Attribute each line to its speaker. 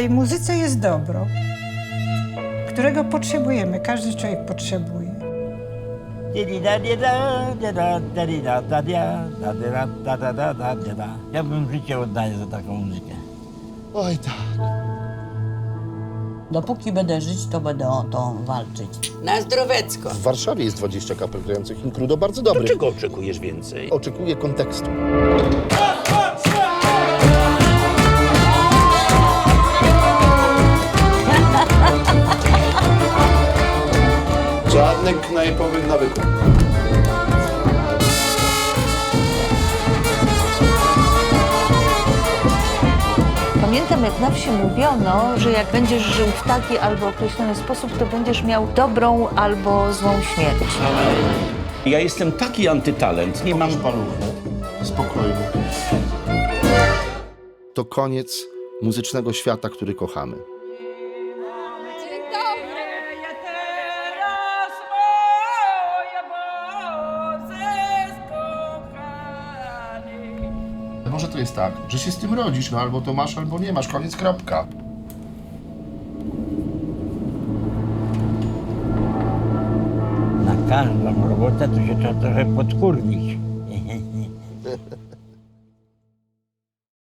Speaker 1: tej muzyce jest dobro, którego potrzebujemy, każdy człowiek potrzebuje.
Speaker 2: Ja bym życie oddaję za taką muzykę.
Speaker 3: Oj tak.
Speaker 4: Dopóki będę żyć, to będę o to walczyć.
Speaker 5: Na zdrowecko.
Speaker 3: W Warszawie jest 20 kapel grających Inkrudo, bardzo dobry.
Speaker 6: Czego oczekujesz więcej?
Speaker 3: Oczekuję kontekstu.
Speaker 7: Żadnych knajpowych nawyków.
Speaker 8: Pamiętam, jak na wsi mówiono, że jak będziesz żył w taki albo określony sposób, to będziesz miał dobrą albo złą śmierć.
Speaker 6: Ja jestem taki antytalent, nie mam...
Speaker 7: Spokojnie.
Speaker 3: To koniec muzycznego świata, który kochamy.
Speaker 7: Może to jest tak, że się z tym rodzisz, no albo to masz, albo nie masz, koniec, kropka.
Speaker 2: Na każdą robotę to się trzeba trochę podkurwić.